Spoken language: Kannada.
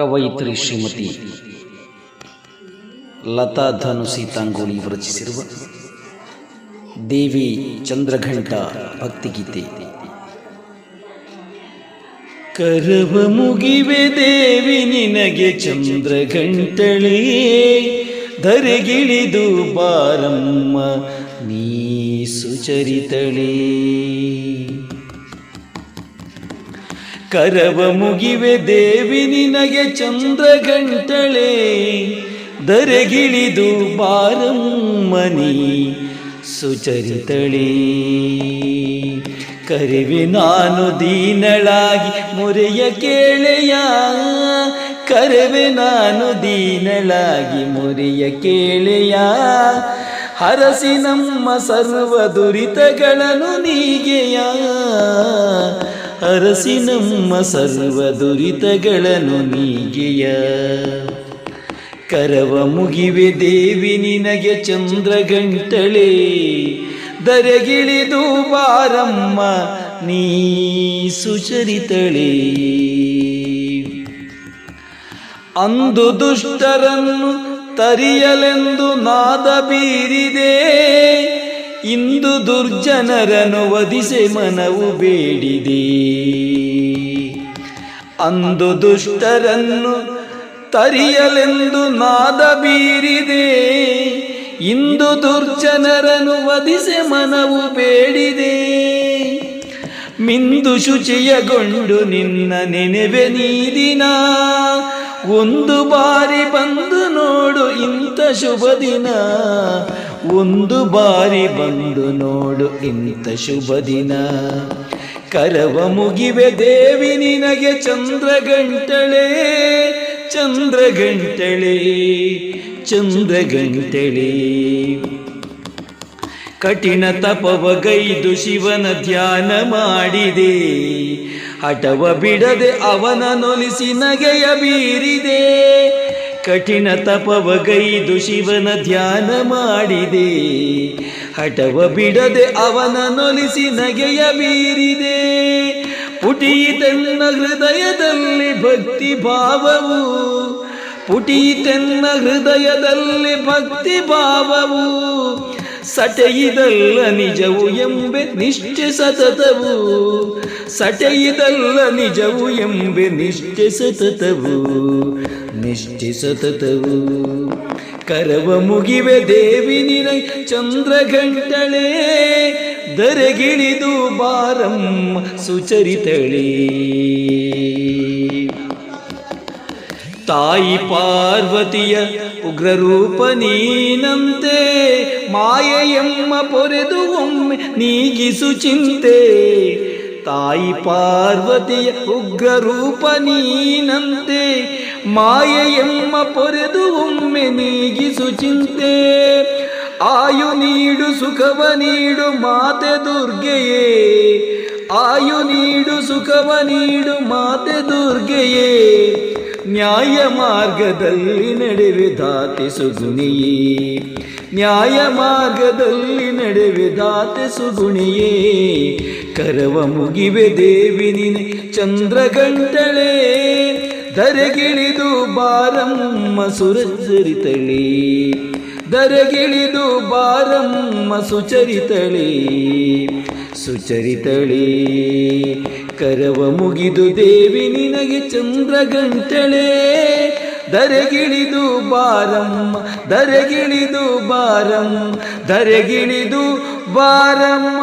ಕವಯಿತ್ರಿ ಶ್ರೀಮತಿ ಲತಾ ಧನು ಸೀತಾಂಗೋಲಿ ರಚಿಸಿರುವ ದೇವಿ ಚಂದ್ರಘಂಟ ಭಕ್ತಿಗೀತೆ. ಕರವ ಮುಗಿವೆ ದೇವಿ ನಿನಗೆ ಚಂದ್ರಘಂಟಳೇ, ಧರೆಗಿಳಿದು ಬಾರಮ್ಮ ನೀ ಸುಚರಿತಳೇ ಕರವ ಮುಗಿವೆ ದೇವಿ ನಿನಗೆ ಚಂದ್ರ ಗಂಟಳೆ ದರೆಗಿಳಿದು ಬಾರಮ್ಮನಿ ಸುಚರಿತಳೆ. ಕರಿವೆ ನಾನು ದೀನಳಾಗಿ ಮೊರೆಯ ಕೇಳೆಯ. ಕರವೆ ನಾನು ದೀನಳಾಗಿ ಮೊರೆಯ ಕೇಳೆಯ. ಹರಸಿ ನಮ್ಮ ಸರ್ವ ದುರಿತಗಳನ್ನು ನೀಗೆಯ. ಹರಸಿ ನಮ್ಮ ಸರ್ವ ದುರಿತಗಳನ್ನು ನೀಗೆಯ. ಕರವ ಮುಗಿವೆ ದೇವಿ ನಿನಗೆ ಚಂದ್ರ ಗಂಟಳೆ ದರೆಗಿಳಿದು ಬಾರಮ್ಮ, ನೀ ಸುಚರಿತಳೆ. ಅಂದು ದುಷ್ಟರನ್ನು ತರಿಯಲೆಂದು ನಾದ ಬೀರಿದೆ. ಇಂದು ದುರ್ಜನರನು ವಧಿಸೆ ಮನವು ಬೇಡಿದೆ. ಅಂದು ದುಷ್ಟರನ್ನು ತರಿಯಲೆಂದು ನಾದ ಬೀರಿದೆ. ಇಂದು ದುರ್ಜನರನು ವಧಿಸೆ ಮನವು ಬೇಡಿದೆ. ಮಿಂದು ಶುಚಿಯಗೊಂಡು ನಿನ್ನ ನೆನೆವೆ ನೀದಿನ. ಒಂದು ಬಾರಿ ಬಂದು ನೋಡು ಇಂಥ ಶುಭ ದಿನ. ಒಂದು ಬಾರಿ ಬಂದು ನೋಡು ಇಂಥ ಶುಭ ದಿನ. ಕರವ ಮುಗಿವೆ ದೇವಿ ನಿನಗೆ ಚಂದ್ರ ಗಂಟಳೆ ಚಂದ್ರ ಗಂಟಳೆ ಚಂದ್ರಗಂಟಳೆ ಚಂದ್ರಗಂಟಳೆ. ಕಠಿಣ ತಪವಗೈದು ಶಿವನ ಧ್ಯಾನ ಮಾಡಿದೆ. ಹಠವ ಬಿಡದೆ ಅವನ ನೊಲಿಸಿ ನಗೆಯ ಬೀರಿದೆ. ಕಠಿಣ ತಪವಗೈದು ಶಿವನ ಧ್ಯಾನ ಮಾಡಿದೆ. ಹಠವ ಬಿಡದೆ ಅವನ ನೊಲಿಸಿ ನಗೆಯ ಬೀರಿದೆ. ಪುಟೀತೆನ್ನ ಹೃದಯದಲ್ಲಿ ಭಕ್ತಿ ಭಾವವು. ಪುಟೀತೆನ್ನ ಹೃದಯದಲ್ಲಿ ಭಕ್ತಿ ಭಾವವು. ಸಟೆಯಿದಲ್ಲ ನಿಜವು ಎಂಬೆ ನಿಷ್ಠೆ ಸತತವು. ಸಟೆಯಿದಲ್ಲ ನಿಜವು ಎಂಬೆ ನಿಷ್ಠೆ ಸತತವು. ನಿಷ್ಠೆ ಸತತವು. ಕರವ ಮುಗಿವೆ ದೇವಿ ನಿನ ಚಂದ್ರಘಂಟಳೆ. ದರೆಗಿಳಿದು ಬಾರಂ ಸುಚರಿತಳಿ. ತಾಯಿ ಪಾರ್ವತಿಯ ಉಗ್ರರೂಪ ನೀನಂತೆ ಮಾಯೆಯಮ್ಮ ಪೊರೆದು ಒಮ್ಮೆ ನೀಗಿಸು ಚಿಂತೆ. ತಾಯಿ ಪಾರ್ವತಿಯ ಉಗ್ರ ರೂಪ ನೀನಂತೆ. ಮಾಯೆಯಮ್ಮ ಪೊರೆದು ಒಮ್ಮೆ ನೀಗಿಸು ಚಿಂತೆ. ಆಯು ನೀಡು, ಸುಖವ ನೀಡು ಮಾತೆ ದುರ್ಗೆಯೇ. ಆಯು ನೀಡು, ಸುಖವ ನೀಡು ಮಾತೆ ದುರ್ಗೆಯೇ. ನ್ಯಾಯ ಮಾರ್ಗದಲ್ಲಿ ನಡೆವೆ ದಾತೆ ಸುಗುಣಿಯೇ. ನ್ಯಾಯ ಮಾರ್ಗದಲ್ಲಿ ನಡೆವೆ ದಾತೆ ಸುಗುಣಿಯೇ. ಕರವ ಮುಗಿವೆ ದೇವಿ ನಿನೆ ಚಂದ್ರಗಂಟಳೆ ದರೆಗಿಳಿದು ಬಾರಮ್ಮ ಸುರಚರಿತಳಿ ದರೆಗಿಳಿದು ಬಾರಮ್ಮ ಸುಚರಿತಳಿ. ಸುಚರಿತಳೆ. ಕರವ ಮುಗಿದು ದೇವಿ ನಿನಗೆ ಚಂದ್ರ ಗಂಟಳೆ ದರೆಗಿಳಿದು ಬಾರಮ್ಮ ದರೆಗಿಳಿದು ಬಾರಮ್ಮ ದರೆಗಿಳಿದು ಬಾರಮ್ಮ.